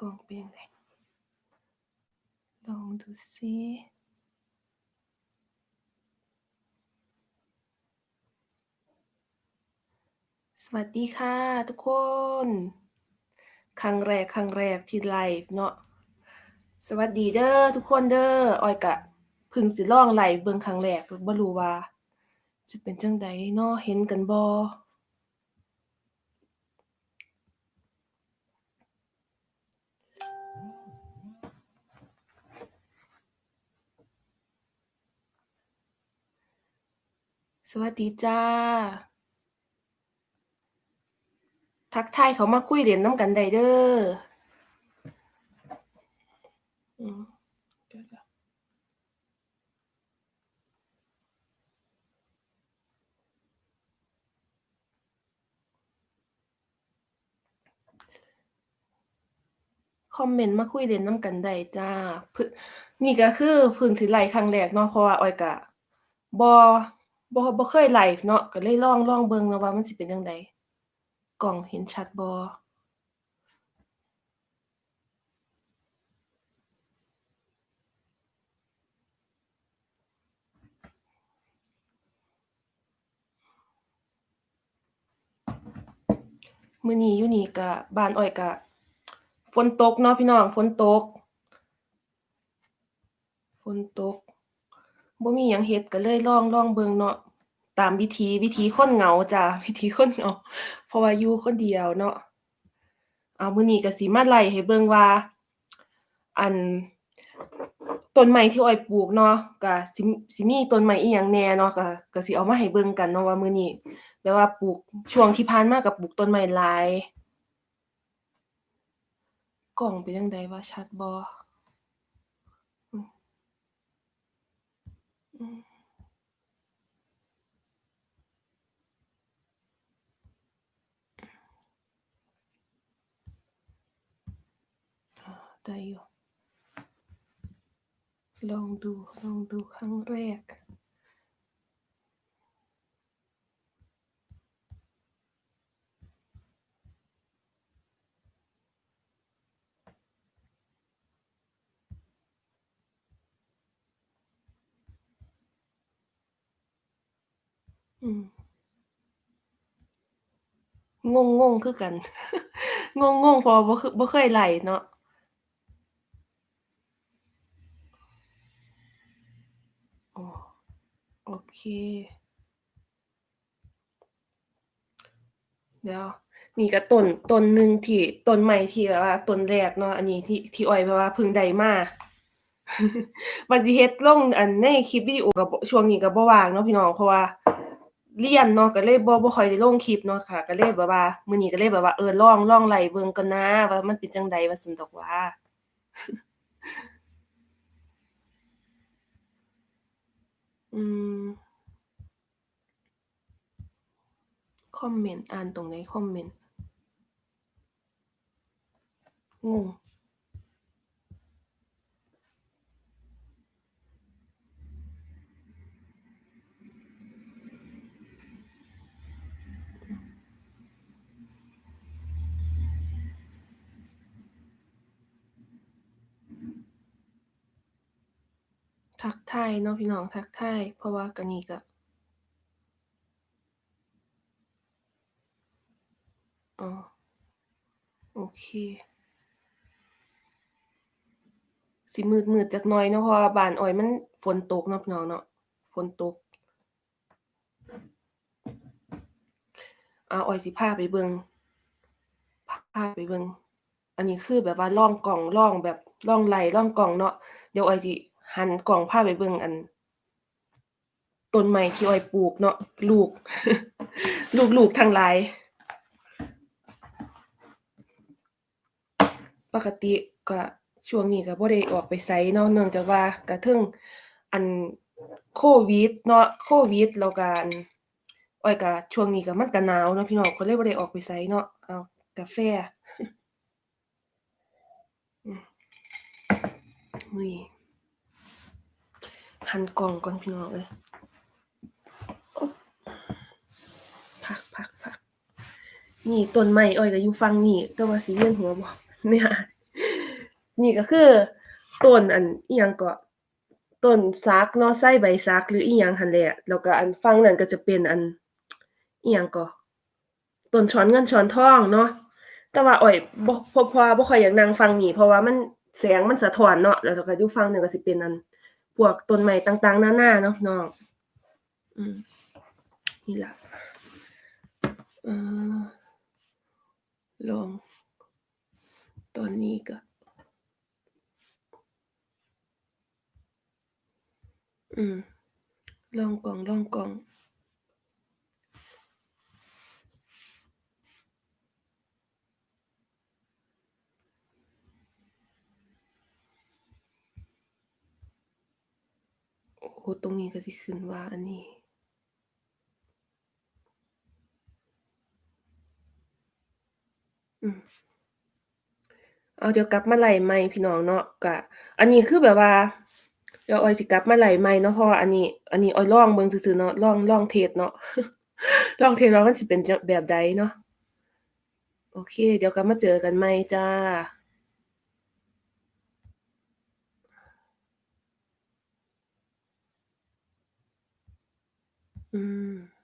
กองเป็นยังไง ลองดูซิสวัสดีค่ะทุกคน ครั้งแรกครั้งแรกที่ไลฟ์เนาะ สวัสดีเด้อทุกคนเด้อออยกะพึ่งสิลองไลฟ์เบิ่งครั้งแรกบ่รู้ว่าจะเป็นจังใดเนาะเห็นกันบ่ สวัสดีจ้า ทักทายเขามาคุยเล่นน้ำกันได้เด้อคอมเมนต์มาคุยเล่นน้ำกันได้จ้าพนี่ก็คือพิ่งสิไลครั้งแรกเนาะเพราะว่าออยก็บ่ บ่ บ่เคยไลฟ์เนาะ ก็เลยลอง ลองเบิ่งเนาะว่ามันสิเป็นจั่งใด กล้องเห็นชัดบ่มื้อนี้อยู่นี่ก็บ้านอ้อยก็ฝนตกเนาะพี่น้อง ฝนตก ฝนตก บ่มีหยังเฮ็ดก็เลยลองลองเบิ่งเนาะ ตามวิถีวิถีคนเหงาจ้า วิถีคนเหงา เพราะว่าอยู่คนเดียวเนาะ เอามื้อนี้ก็สิมาไล่ให้เบิ่งว่า อันต้นไม้ที่อ้อยปลูกเนาะก็สิสิมีต้นไม้อิหยังแหน่เนาะก็ก็สิเอามาให้เบิ่งกันเนาะว่ามื้อนี้แบบว่าปลูกช่วงที่ผ่านมาก็ปลูกต้นไม้หลายกล้องเป็นจั่งใดวะชัดบ่ อืม อืม อา ได้อยู่ลองดู ลองดูครั้งแรก อืม งงๆคือกัน งงๆเพราะว่าบ่คือบ่เคยไลฟ์เนาะอ๋อโอเค เดี๋ยว นี่ก็ต้นต้นหนึ่งที่ต้นไม้ที่แบบว่าต้นแรกเนาะอันนี้ที่ที่อ้อยแบบว่าเพิ่งได้มา ว่าสิเฮ็ดลงอันในคลิปวิดีโอก็บ่ช่วงนี้ก็บ่ว่างเนาะพี่น้องเพราะว่า เรียนเนาะก็เลยบ่บ่ค่อยได้ลงคลิปเนาะค่ะ ก็เลยแบบว่ามื้อนี้ก็เลยแบบว่าเออลองลองไลฟ์เบิ่งก่อนนะว่ามันเป็นจั่งใดว่าซั้นดอกหว่าอืมคอมเมนต์อ่านตรงไหนคอมเมนต์ ทักทายเนาะพี่น้องทักทายเพราะว่าก็นี่ก็อ๋อโอเค สิมืดๆจักหน่อยเนาะเพราะว่าบ้านอ้อยมันฝนตกเนาะพี่น้องเนาะฝนตกอ่าอ้อยสิพาไปเบิงพาไปเบิงอันนี้คือแบบว่าล่องกล้องล่องแบบล่องไหลฟ์ลองกล้องเนาะเดี๋ยวอ้อยสิ หันกล้องพาไปเบิ่งอันต้นไม้ที่อ้อยปลูกเนาะลูก ลูกๆทั้งหลาย ปกติก็ช่วงนี้ก็บ่ได้ออกไปไสเนาะเนื่องจากว่าก็เทิงอันโควิดเนาะโควิดแล้วกันอ้อยก็ช่วงนี้ก็มันก็หนาวเนาะพี่น้องก็เลยบ่ได้ออกไปไสเนาะอ้ากาแฟอืมนี่ หันกล้องก่อนพี่น้องเอ้ยโอ๊ะพักๆๆนี่ต้นไม้อ้อยก็อยู่ฝั่งนี้แต่ว่าสิเวียนหัวบ่เนี่ยนี่ก็คือต้นอันอิหยังก็ต้นสักเนาะไส้ใบสักหรืออิหยังหันแหละแล้วก็อันฝั่งนั้นก็จะเป็นอันอิหยังก็ต้นช้อนเงินช้อนทองเนาะแต่ว่าอ้อยบ่พราะเพราะว่าบ่ค่อยอยากนั่งฝั่งนี้เพราะว่ามันแสงมันสะท้อนเนาะแล้วก็อยู่ฝั่งนั้นก็สิเป็นอัน พวกต้นไม้ต่างๆนานาเนาะน้องอืมนี่ละเออลองตอนนี้ก็อืมลองกล่องลองกล่อง โอ้โฮตรงนี้ก็สิขึ้นว่าอันนี้ อืมเอาเดี๋ยวกลับมาไล่ใหม่พี่น้องเนาะก็อันนี้คือแบบว่า เดี๋ยวออยสิกลับมาไล่ใหม่เนาะเพราะว่าอันนี้ อันนี้ออยลองเบิ่งซื่อๆเนาะลองลองเทสเนาะลองเทสว่ามันสิเป็นแบบใดเนาะโอเค เดี๋ยวกลับมาเจอกันใหม่จ้ะ อืม